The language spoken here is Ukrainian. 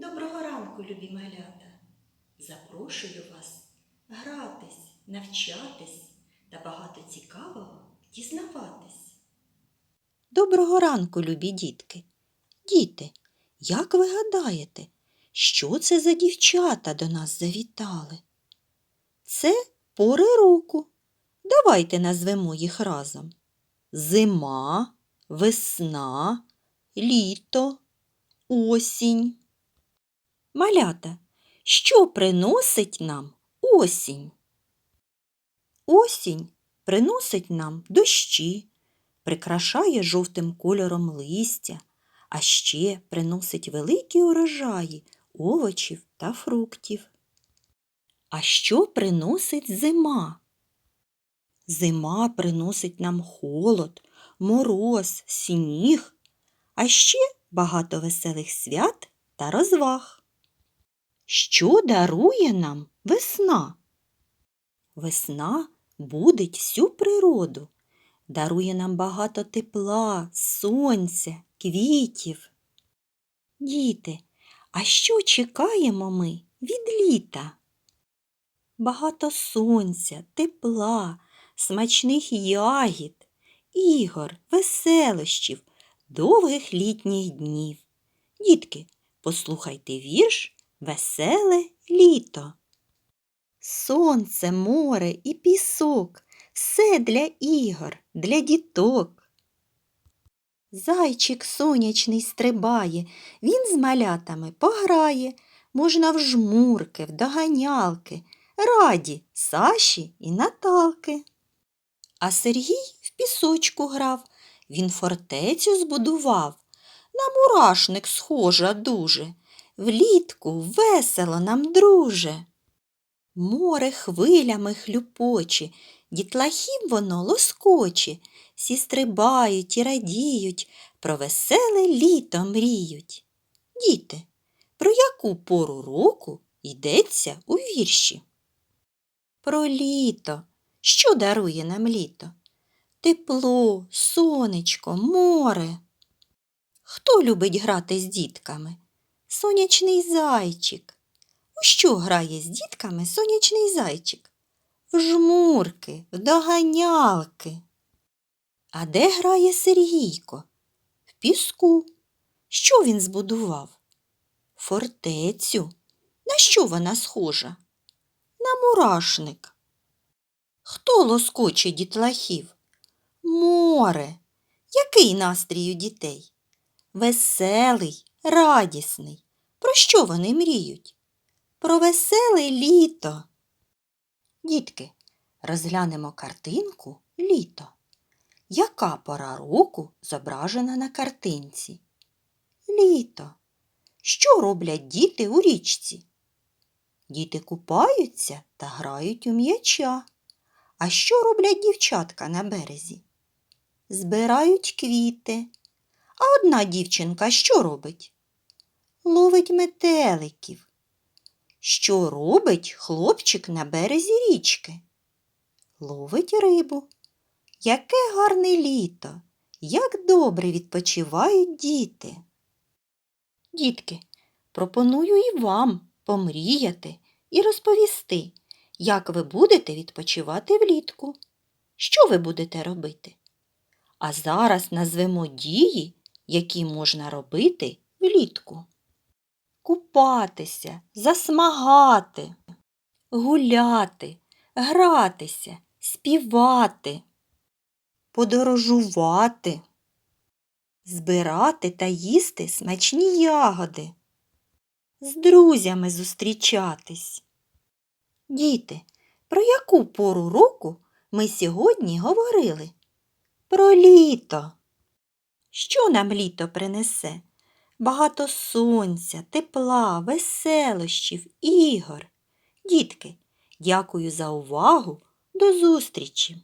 Доброго ранку, любі малята! Запрошую вас гратись, навчатись та багато цікавого дізнаватись. Доброго ранку, любі дітки. Діти, як ви гадаєте, що це за дівчата до нас завітали? Це пори року. Давайте назвемо їх разом. Зима, весна, літо, осінь. Малята, що приносить нам осінь? Осінь приносить нам дощі, прикрашає жовтим кольором листя, а ще приносить великі урожаї овочів та фруктів. А що приносить зима? Зима приносить нам холод, мороз, сніг, а ще багато веселих свят та розваг. Що дарує нам весна? Весна будить всю природу, дарує нам багато тепла, сонця, квітів. Діти, а що чекаємо ми від літа? Багато сонця, тепла, смачних ягід, ігор, веселощів, довгих літніх днів. Дітки, послухайте вірш Веселе літо. Сонце, море і пісок все для ігор, для діток. Зайчик сонячний стрибає, він з малятами пограє, можна в жмурки, в доганялки, раді Саші і Наталки. А Сергій в пісочку грав, він фортецю збудував. На мурашник схожа дуже, влітку весело нам, друже. Море хвилями хлюпоче, дітлахів воно лоскоче, всі стрибають і радіють, про веселе літо мріють. Діти, про яку пору року йдеться у вірші? Про літо. Що дарує нам літо? Тепло, сонечко, море. Хто любить грати з дітками? Сонячний зайчик. У що грає з дітками сонячний зайчик? В жмурки, в доганялки. А де грає Сергійко? В піску. Що він збудував? Фортецю. На що вона схожа? На мурашник. Хто лоскоче дітлахів? Море. Який настрій у дітей? Веселий, радісний. Про що вони мріють? Про веселе літо. Дітки, розглянемо картинку літо. Яка пора року зображена на картинці? Літо. Що роблять діти у річці? Діти купаються та грають у м'яча. А що роблять дівчатка на березі? Збирають квіти. А одна дівчинка що робить? Ловить метеликів. Що робить хлопчик на березі річки? Ловить рибу. Яке гарне літо, як добре відпочивають діти. Дітки, пропоную і вам помріяти і розповісти, як ви будете відпочивати влітку. Що ви будете робити? А зараз назвемо дії, які можна робити влітку. Купатися, засмагати, гуляти, гратися, співати, подорожувати, збирати та їсти смачні ягоди, з друзями зустрічатись. Діти, про яку пору року ми сьогодні говорили? Про літо. Що нам літо принесе? Багато сонця, тепла, веселощів, ігор. Дітки, дякую за увагу. До зустрічі!